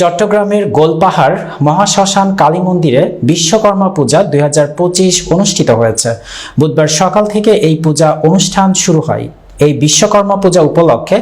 চট্টগ্রামের গোলপাহাড় মহাশ্মশান কালী মন্দিরে বিশ্বকর্মা পূজা দুই হাজার পঁচিশ অনুষ্ঠিত হয়েছে। বুধবার সকাল থেকে এই পূজা অনুষ্ঠান শুরু হয়। এই বিশ্বকর্মা পূজা উপলক্ষে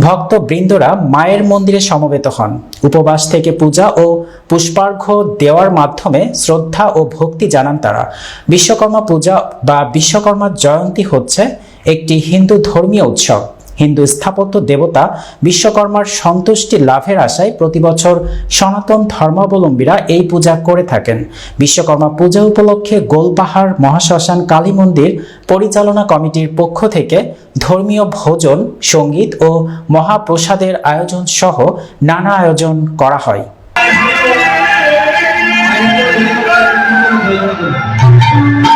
ভক্ত বৃন্দরা মায়ের মন্দিরে সমবেত হন। উপবাস থেকে পূজা ও পুষ্পার্ঘ্য দেওয়ার মাধ্যমে শ্রদ্ধা ও ভক্তি জানান তারা। বিশ্বকর্মা পূজা বা বিশ্বকর্মা জয়ন্তী হচ্ছে একটি হিন্দু ধর্মীয় উৎসব। হিন্দু স্থাপত্য দেবতা বিশ্বকর্মার সন্তুষ্টি লাভের আশায় প্রতি বছর সনাতন ধর্মাবলম্বীরা এই পূজা করে থাকেন। বিশ্বকর্মা পূজা উপলক্ষে গোলপাহাড় মহাশ্মশান কালী মন্দির পরিচালনা কমিটির পক্ষ থেকে ধর্মীয় ভোজন, সংগীত ও মহাপ্রসাদের আয়োজন সহ নানা আয়োজন করা হয়। Thank